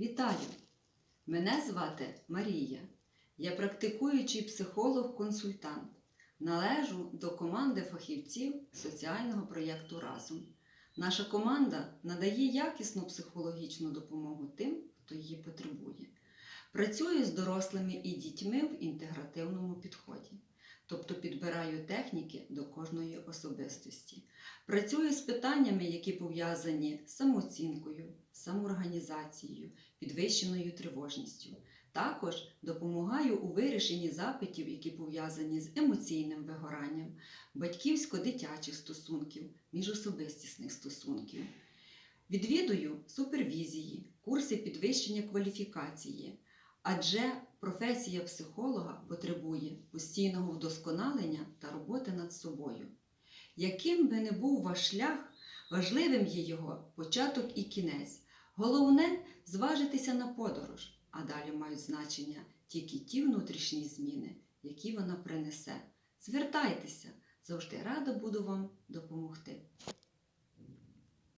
Вітаю! Мене звати Марія. Я практикуючий психолог-консультант. Належу до команди фахівців соціального проєкту Разом. Наша команда надає якісну психологічну допомогу тим, хто її потребує. Працюю з дорослими і дітьми в інтегративному підході, тобто підбираю техніки до кожної особистості. Працюю з питаннями, які пов'язані з самооцінкою, самоорганізацією, підвищеною тривожністю. Також допомагаю у вирішенні запитів, які пов'язані з емоційним вигоранням, батьківсько-дитячих стосунків, міжособистісних стосунків. Відвідую супервізії, курси підвищення кваліфікації, адже професія психолога потребує постійного вдосконалення та роботи над собою. Яким би не був ваш шлях, важливим є його початок і кінець. Головне зважитися на подорож, а далі мають значення тільки ті внутрішні зміни, які вона принесе. Звертайтеся, завжди рада буду вам допомогти.